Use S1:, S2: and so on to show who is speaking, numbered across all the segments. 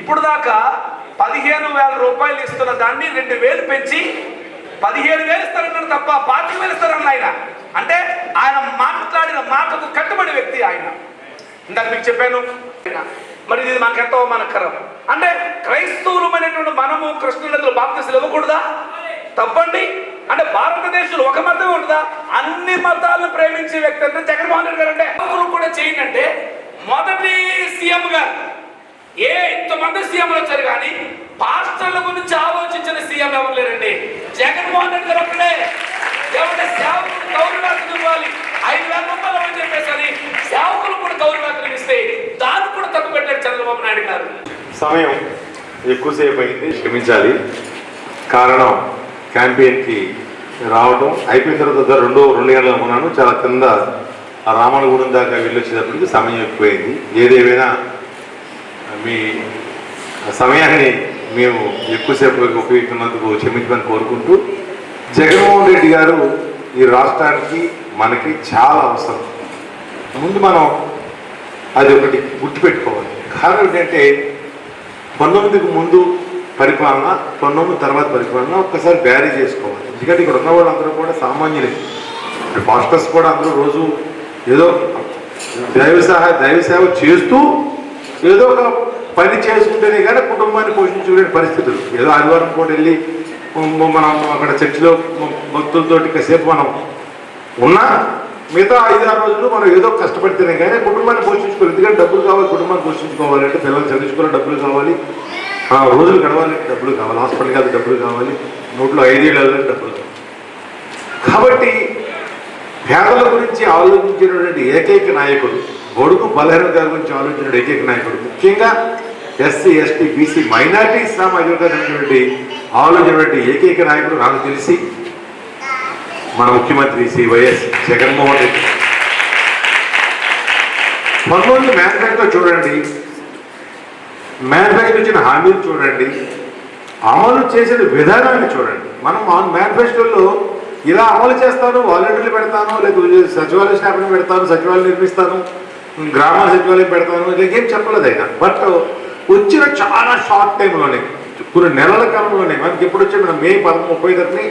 S1: ఇప్పుడు దాకా పదిహేను వేల రూపాయలు ఇస్తున్న దాన్ని రెండు వేలు పెంచి పదిహేను వేలు ఇస్తారన్నాడు తప్ప పాతిక వేలు ఇస్తారన్న ఆయన. అంటే ఆయన మాట్లాడిన మాటకు కట్టుబడి వ్యక్తి ఆయన. ఇందాక మీకు చెప్పాను. మరి ఇది మాకెంతో మనకరం అంటే క్రైస్తవులమైనటువంటి మనము కృష్ణులందరూ బాప్తిస్తులు ఇవ్వకూడదా? తప్పండి. అంటే భారతదేశంలో ఒక మతమే ఉంటుందా? అన్ని మతాలను ప్రేమించే వ్యక్తి అంటే జగన్మోహన్ రెడ్డి గారు అంటే. కూడా చేయండి అంటే మొదటి సీఎం గారు ఏ ఇంతమంది సీఎంలు వచ్చారు కానీ పాస్టర్ల గురించి ఆలోచించిన సీఎం ఎవరు లేరండి? జగన్మోహన్ రెడ్డి గారు ఒక్కడే. ఎవరి సేవకులు గౌరవేతనం ఇవ్వాలి? ఐదు వేల రూపాయలు అని చెప్పేసి అని సేవకులు కూడా గౌరవేతనం ఇస్తే దాన్ని కూడా తప్పు పెట్టారు చంద్రబాబు నాయుడు గారు.
S2: సమయం ఎక్కువసేపు అయింది. క్షమించాలి. కారణం క్యాంపెయిన్కి రావడం అయిపోయిన తర్వాత రెండో రెండు గంటలు ఉన్నాను. చాలా కింద ఆ రామణగూడెం దాకా వెళ్ళొచ్చేటప్పటికి సమయం ఎక్కువైంది. ఏదేమైనా మీ సమయాన్ని మేము ఎక్కువసేపు ఉపయోగించినందుకు క్షమించమని కోరుకుంటూ జగన్మోహన్ రెడ్డి గారు ఈ రాష్ట్రానికి మనకి చాలా అవసరం. ముందు మనం అది ఒకటి గుర్తుపెట్టుకోవాలి. కారణం ఏంటంటే పంతొమ్మిదికి ముందు పరిపాలన పంతొమ్మిది తర్వాత పరిపాలన ఒక్కసారి బ్యారీ చేసుకోవాలి. ఎందుకంటే ఇక్కడ ఉన్న వాళ్ళందరూ కూడా సామాన్యులే. ఇప్పుడు పాస్టర్స్ కూడా అందరూ రోజు ఏదో దైవ సహాయ దైవ సేవ చేస్తూ ఏదో ఒక పని చేసుకుంటేనే కానీ కుటుంబాన్ని పోషించుకునే పరిస్థితులు. ఏదో ఆదివారం పూట వెళ్ళి మనం అక్కడ చర్చిలో భక్తులతోటి కాసేపు మనం ఉన్నా మిగతా ఐదు ఆరు రోజులు మనం ఏదో కష్టపడితేనే కానీ కుటుంబాన్ని పోషించుకోవాలి. ఎందుకంటే డబ్బులు కావాలి కుటుంబాన్ని పోషించుకోవాలంటే పిల్లలు చదివించుకోవాలి డబ్బులు కావాలి. ఆ రోజులు గడవాలంటే డబ్బులు కావాలి. హాస్పిటల్ కాదు డబ్బులు కావాలి. నోట్లో ఐదేళ్ళు వెళ్ళాలంటే డబ్బులు కావాలి. కాబట్టి పేదల గురించి ఆలోచించినటువంటి ఏకైక నాయకుడు కొడుకు బలహీన గారి గురించి ఆలోచించిన ఏకైక నాయకుడు. ముఖ్యంగా ఎస్సీ ఎస్టీ బీసీ మైనార్టీ సామాజిక వర్గానికి ఆలోచించినటువంటి ఏకైక నాయకుడు నాకు తెలిసి మన ముఖ్యమంత్రి శ్రీ వైఎస్ జగన్మోహన్ రెడ్డి. పంతొమ్మిది మేనిఫెస్టో చూడండి. మేనిఫెస్టో ఇచ్చిన హామీలు చూడండి. అమలు చేసిన విధానాన్ని చూడండి. మనం మేనిఫెస్టోలో ఇలా అమలు చేస్తాను వాలంటీర్లు పెడతాను లేకపోతే సచివాలయ స్టాఫ్ని పెడతాను సచివాలయం నిర్మిస్తాను గ్రామ సచివాలయం పెడతాను ఇలా ఏం చెప్పలేదు ఆయన. బట్ వచ్చిన చాలా షార్ట్ టైంలోనే కొన్ని నెలల కాలంలోనే మనకి ఎప్పుడు వచ్చే మనం మే పద ముప్పై తారీఖుని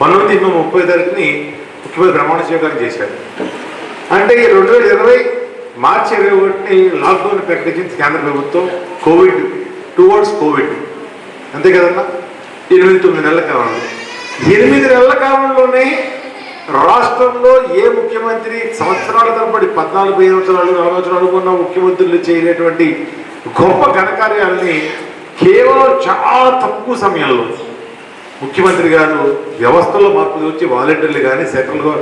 S2: పంతొమ్మిది మే ముప్పై తారీఖుని ముఖ్యమంత్రి ప్రమాణ స్వీకారం చేశారు. అంటే ఈ రెండు వేల ఇరవై మార్చి ఇరవై ఒకటిని లాక్డౌన్ ప్రకటించింది కేంద్ర ప్రభుత్వం కోవిడ్ టువర్డ్స్ కోవిడ్ అంతే కదన్నా? ఎనిమిది తొమ్మిది నెలల కాలంలో. ఎనిమిది నెలల కాలంలోనే రాష్ట్రంలో ఏ ముఖ్యమంత్రి సంవత్సరాల తరబడి పద్నాలుగు సంవత్సరాలు నాలుగు సంవత్సరాలు ఉన్న ముఖ్యమంత్రులు చేయలేటువంటి గొప్ప ఘనకార్యాలని కేవలం చాలా తక్కువ సమయంలో ముఖ్యమంత్రి గారు వ్యవస్థలో మార్పులు వచ్చి వాలంటీర్లు కానీ సెక్రటరీలు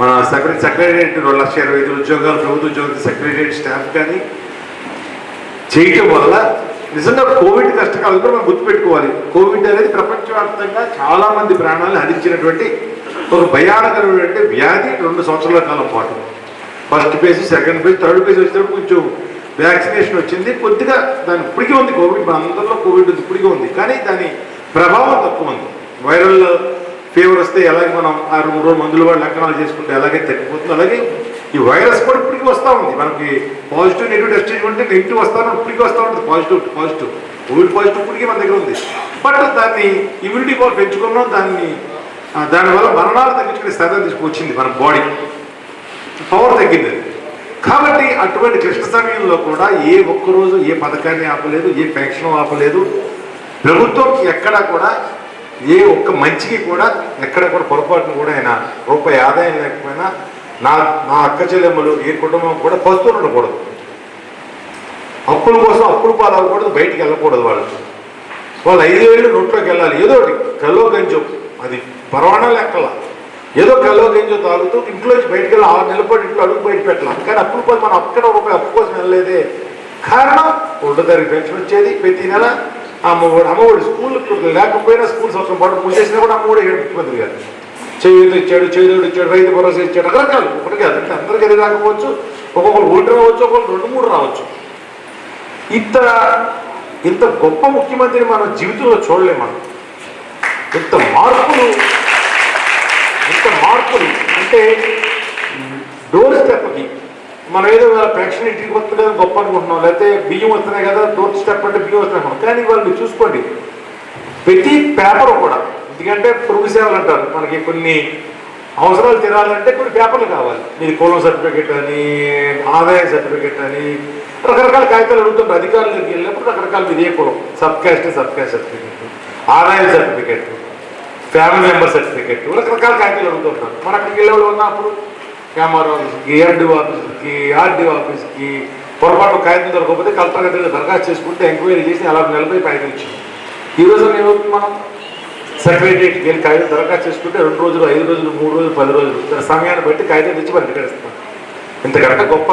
S2: మన సెక్రటరీ సెక్రటరియట్ రెండు లక్షల ఇరవై ఐదు ఉద్యోగాలు ప్రభుత్వ ఉద్యోగులు సెక్రటరియట్ స్టాఫ్ కానీ చేయటం వల్ల నిజంగా కోవిడ్ కష్టకాలంలో మనం గుర్తుపెట్టుకోవాలి. కోవిడ్ అనేది ప్రపంచవ్యాప్తంగా చాలామంది ప్రాణాలను హరించినటువంటి ఒక అంటే వ్యాధి రెండు సంవత్సరాల కాలం పాటు. First phase second phase third phase వచ్చినప్పుడు కొంచెం వ్యాక్సినేషన్ వచ్చింది. కొద్దిగా దాని ఇప్పటికీ ఉంది కోవిడ్ మన అందరిలో కోవిడ్ ఉంది ఇప్పటికీ ఉంది. కానీ దాని ప్రభావం తక్కువ ఉంది. వైరల్ ఫీవర్ వస్తే ఎలాగే మనం ఆ రెండు రోజులు మందులు వాడి లక్షణాలు చేసుకుంటే ఎలాగే తగ్గిపోతుంది. అలాగే ఈ వైరస్ కూడా ఇప్పటికీ వస్తూ ఉంది. మనకి పాజిటివ్ నెగిటివ్ టెస్ట్ చేసుకుంటే నెగిటివ్ వస్తాను ఇప్పటికీ వస్తూ ఉంటుంది. పాజిటివ్ పాజిటివ్ కోవిడ్ పాజిటివ్ ఇప్పటికీ మన దగ్గర ఉంది. బట్ దాన్ని ఇమ్యూనిటీ పవర్ పెంచుకున్నాం. దాన్ని దానివల్ల మరణాలు తగ్గించుకునే స్థాయి తీసుకొచ్చింది మన బాడీ పవర్ తగ్గింది కాబట్టి అటువంటి క్లిష్ట సమయంలో కూడా ఏ ఒక్కరోజు ఏ పథకాన్ని ఆపలేదు ఏ పెన్షన్ ఆపలేదు ప్రభుత్వం ఎక్కడా కూడా ఏ ఒక్క మంచికి కూడా ఎక్కడ కూడా పొరపాటును కూడా ఆయన రూపాయి ఆదాయం లేకపోయినా నా నా అక్క చెల్లెమ్మలు ఏ కుటుంబం కూడా పస్తులు ఉండకూడదు. అప్పుల కోసం అప్పులు పాలవ్వకూడదు బయటికి వెళ్ళకూడదు వాళ్ళు. వాళ్ళు ఐదు వేలు నోట్లోకి వెళ్ళాలి. ఏదో ఒకటి కల్లో గంజో. అది పరవాణా లెక్కల. ఏదో కల్లో గంజో తాగుతూ ఇంట్లో బయటకు వెళ్ళి ఆరు నెలల పాటు ఇంట్లో అడుగు బయట పెట్టాలి. కానీ అప్పుడు కోసం మనం అక్కడ రూపాయి అప్పు కోసం వెళ్ళలేదే. కారణం ఒకటో తారీఖు పెన్షన్ వచ్చేది ప్రతి నెల అమ్మఒడి అమ్మఒడి స్కూల్ లేకపోయినా స్కూల్ సంవత్సరం పాటు పూజ చేసినా కూడా అమ్మఒడి ఏడు ముఖ్యమంత్రి గారు. చేయూత ఇచ్చాడు చేదోడు ఇచ్చాడు రైతు భరోసా ఇచ్చాడు రకరకాలు. ఒకటి కాదు అంటే అందరికీ అది రాకపోవచ్చు. ఒక్కొక్కరు ఒకటి రావచ్చు ఒక్కొక్కరు రెండు మూడు రావచ్చు. ఇంత ఇంత గొప్ప ముఖ్యమంత్రిని మనం జీవితంలో చూడలేము మనం. ఎంత మార్పులు ఇంత మార్పులు. అంటే డోర్ స్టెప్కి మనం ఏదో వాళ్ళ ఇంటికి వస్తుంది కదా గొప్ప అనుకుంటున్నాం. లేకపోతే బియ్యం వస్తున్నాయి కదా డోర్ స్టెప్ అంటే బియ్యం వస్తున్నాయి కానీ వాళ్ళు చూసుకోండి. ప్రతి పేపర్ కూడా ఎందుకంటే పురుగు సేవలు అంటారు మనకి కొన్ని అవసరాలు తినాలంటే కొన్ని పేపర్లు కావాలి. మీరు కులం సర్టిఫికెట్ అని ఆదాయ సర్టిఫికెట్ అని రకరకాల కాగితాలు అడుగుతుంటారు. అధికారుల దగ్గరికి వెళ్ళినప్పుడు రకరకాల మీది కులం sub caste sub caste certificate. ఆదాయ సర్టిఫికెట్లు ఫ్యామిలీ మెంబర్ సర్టిఫికెట్లు రకరకాల కాగితాలు అడుగుతుంటారు మన అక్కడికి వెళ్ళేవాళ్ళు ఉన్నప్పుడు కెమెరా ఆఫీస్కి ఏఆర్డీఓ ఆఫీస్కి ఆర్డీ ఆఫీస్కి పొరపాటు కాగితం దొరకకపోతే కలెక్టర్ గారి దరఖాస్తు చేసుకుంటే ఎంక్వైరీ చేసి అలా నలభై కాగితం ఇచ్చింది ఈ రోజు ఏమవుతుంది మనం? సెక్రటరీకి వెళ్ళి కాగితం దరఖాస్తు చేసుకుంటే రెండు రోజులు ఐదు రోజులు మూడు రోజులు పది రోజులు సమయాన్ని బట్టి కాగితం తెచ్చి మనకి ఇక్కడ ఇస్తాం. ఇంతకంటే గొప్ప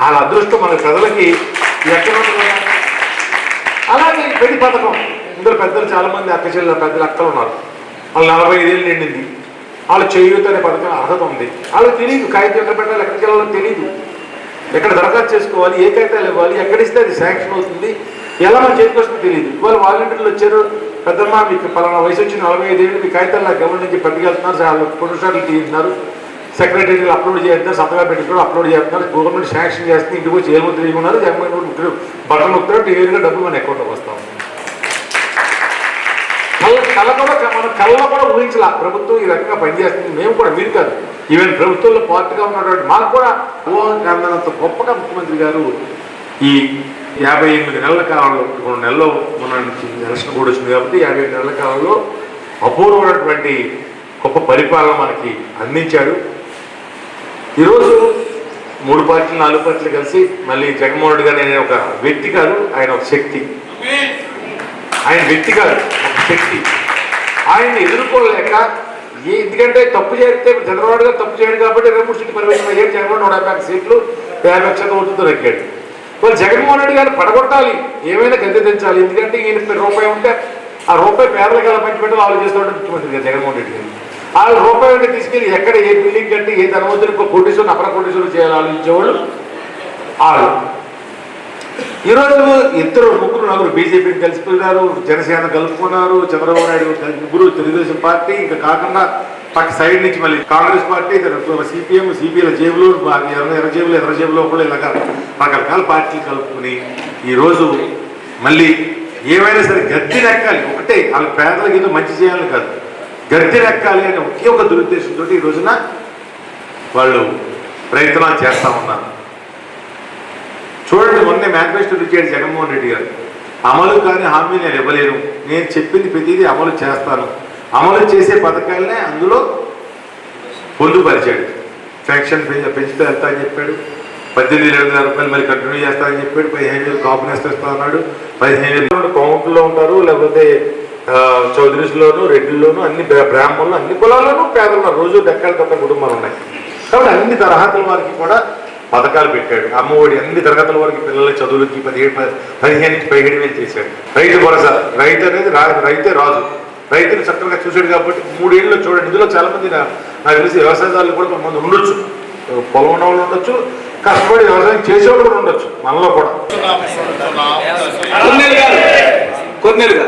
S2: వాళ్ళ అదృష్టం మన ప్రజలకి ఎక్కడ అలాగే పెళ్ళి పథకం. ఇందులో పెద్దలు చాలామంది అక్క చెల్లెలు పెద్దలు అక్కలు ఉన్నారు. వాళ్ళు నలభై ఐదేళ్ళు నిండింది. వాళ్ళు చేయూత అనే పథకం అర్హత ఉంది. వాళ్ళకి తెలియదు కాగితం ఎక్కడ పెట్టాలి ఎక్కడికి వెళ్ళాలో తెలియదు ఎక్కడ దరఖాస్తు చేసుకోవాలి ఏ కాగితాలు ఇవ్వాలి ఎక్కడిస్తే అది శాంక్షన్ అవుతుంది ఎలా మన చేతికి వస్తుందో తెలియదు ఇవాళ వాలంటీర్లు వచ్చారు పెద్దమ్మ మీకు పలానా వయసు వచ్చి నలభై ఐదేళ్ళు మీ కాగితాలు నాకు ఎవరి నుంచి పట్టుకెళ్తున్నారు వాళ్ళు ఫోటోషాట్లు తీస్తున్నారు సెక్రటరీలు అప్లోడ్ చేస్తున్నారు సంతకాలు పెట్టుకుని అప్లోడ్ చేస్తున్నారు గవర్నమెంట్ శాంక్షన్ చేస్తే ఇంటికి వచ్చి ఏమో తెలియకున్నారు జగన్మోహన్ బట్టలు నొక్కుతారు టీవీగా డబ్బులు మన అకౌంట్లోకి వస్తాం కళ్ళ కళ్ళ కూడా మన కళ్ళలో కూడా ఊహించాల ప్రభుత్వం ఈ రకంగా పనిచేస్తుంది. మేము కూడా మీరు కాదు. ఈవెన్ ప్రభుత్వంలో పార్టీగా ఉన్నటువంటి మాకు కూడా ఊహంత గొప్పగా ముఖ్యమంత్రి గారు ఈ యాభై ఎనిమిది నెలల కాలంలో మూడు నెలలో మన నుంచి ఎలక్షన్ కూడా వచ్చింది కాబట్టి యాభై ఎనిమిది నెలల కాలంలో అపూర్వమైనటువంటి గొప్ప పరిపాలన మనకి అందించాడు. ఈరోజు మూడు పార్టీలు నాలుగు పార్టీలు కలిసి మళ్ళీ జగన్మోహన్ రెడ్డి గారు అనే ఒక వ్యక్తి కాదు ఆయన ఒక శక్తి. ఆయన వ్యక్తి కాదు శక్తి ఆయన్ని ఎదుర్కోలేక ఏ ఎందుకంటే తప్పు చేస్తే చంద్రబాబు గారు తప్పు చేయడు కాబట్టి ఇరవై మూడు సీట్లు పరిమితం అయ్యాడు జగన్మోహన్ నూట యాభై సీట్లు యాభై లక్షల ఓటుతో నెగ్గాడు వాళ్ళు జగన్మోహన్ రెడ్డి గారిని పడగొట్టాలి ఏమైనా గద్దె తెంచాలి ఎందుకంటే ఈయన రూపాయి ఉంటే ఆ రూపాయి పేదలకు ఎలా పంచిపెట్టాలో ఆలోచిస్తున్నాడు ముఖ్యమంత్రి గారు జగన్మోహన్ రెడ్డి గారు. ఆ రూపాయి ఉంటే తీసుకెళ్ళి ఎక్కడ ఏ బిల్డింగ్ కట్టి ఏ ధనవంతుని కోటీశ్వరుని అపర కోటీశ్వరులు చేయాలి ఆలోచించేవాళ్ళు? వాళ్ళు ఈరోజు ఇద్దరు ముగ్గురు నలుగురు బీజేపీని కలిసిపోయినారు జనసేన కలుపుకున్నారు చంద్రబాబు నాయుడు ముగ్గురు తెలుగుదేశం పార్టీ ఇంకా కాకుండా పక్క సైడ్ నుంచి మళ్ళీ కాంగ్రెస్ పార్టీ సిపిఎం సిపిఎల జేబులు ఎర్ర జేబులు ఎర్ర జేబులో కూడా ఇలాగ రకరకాల పార్టీలు కలుపుకుని ఈరోజు మళ్ళీ ఏమైనా సరే గద్దె నెక్కాలి. ఒకటే వాళ్ళ పేదలకు ఏదో మంచి చేయాలని కాదు. గద్దె నెక్కాలి అనే ఒకే ఒక దురుద్దేశంతో ఈ రోజున వాళ్ళు ప్రయత్నాలు చేస్తా ఉన్నారు. మొన్నే మేనిఫెస్టో ఇచ్చాడు జగన్మోహన్ రెడ్డి గారు. అమలు కాని హామీ నేను ఇవ్వలేను. నేను చెప్పింది ప్రతిదీ అమలు చేస్తాను. అమలు చేసే పథకాలనే అందులో పొందుపరిచాడు. ఫ్యాక్షన్ పెంచ- పెంచుతూ వెళ్తా అని చెప్పాడు. పద్దెనిమిది ఇరవై వేల రూపాయలు మరి కంటిన్యూ చేస్తానని చెప్పాడు. పదిహేను వేలు కాపునేస్తూ ఇస్తా అన్నాడు పదిహేను వేలు కౌంట్లో ఉంటారు లేకపోతే ఆ, చౌదరీస్లోను అన్ని బ్రాహ్మణులు అన్ని కులాల్లోనూ పేదలు రోజు డెక్కల తప్ప కుటుంబాలు ఉన్నాయి. కాబట్టి అన్ని తరహాతుల వారికి కూడా పథకాలు పెట్టాడు. అమ్మఒడి అన్ని తరగతుల వరకు పిల్లల చదువులకి పదిహేడు పదిహేను నుంచి పదిహేడు వేలు చేశాడు. రైతు భరోసా. రైతు అనేది రా రైతే రాజు. రైతుని చక్కగా చూశాడు కాబట్టి మూడేళ్ళు చూడండి. ఇందులో చాలామంది నాకు తెలిసి వ్యవసాయదారులు కూడా కొంతమంది ఉండొచ్చు. పొలం ఉన్న వాళ్ళు ఉండొచ్చు కష్టపడి వ్యవసాయం చేసేవాళ్ళు కూడా ఉండొచ్చు. మనలో కూడా.
S1: కొన్నేళ్ళు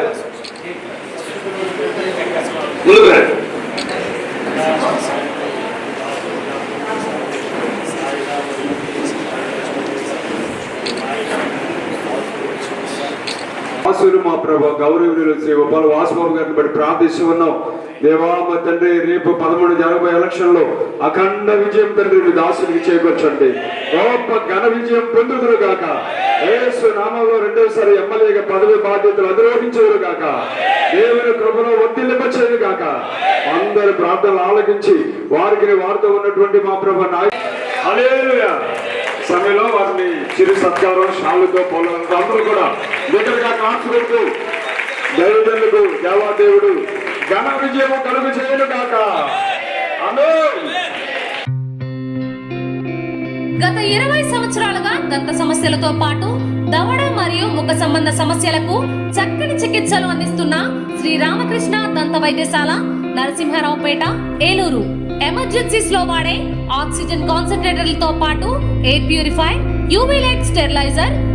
S1: ముందుకు రండి.
S3: వాసులు మా ప్రభ గౌరవీయులు శ్రీ గోపాల వాసుబాబు గారిని బట్టి ప్రార్థిస్తూ ఉన్నాం దేవా మా తండ్రి రేపు పదమూడు జరగబోయే ఎలక్షన్లో అఖండ విజయం తండ్రి మీ దాసునికి చేకూర్చండి. గొప్ప ఘన విజయం పొందుదురు గాక. ఏసు నామంలో రెండోసారి ఎమ్మెల్యేగా పదవి బాధ్యతలు అధిరోహించదురు గాక. దేవుని కృపలో ఒత్తిళ్ళిపచ్చేది గాక. అందరి ప్రార్థనలు ఆలకించి వారికి వారితో ఉన్నటువంటి మా ప్రభ నాయ సమయంలో వారిని చిరు సత్కారం షాలుతో పొలంతో అందరూ కూడా దగ్గరగా దైవజనులకు దేవాదేవుడు ఘన విజయము కలుగు చేయను కాక
S4: గత ఇరవై సంవత్సరాలుగా దంత సమస్యలతో పాటు దవడ మరియు ముఖ సంబంధ సమస్యలకు చక్కని చికిత్సలు అందిస్తున్న శ్రీ రామకృష్ణ దంత వైద్యశాల నరసింహారావుపేట ఏలూరు. ఎమర్జెన్సీస్లో వాడే ఆక్సిజన్ కాన్సన్ట్రేటర్లతో పాటు air purify UV light steriliser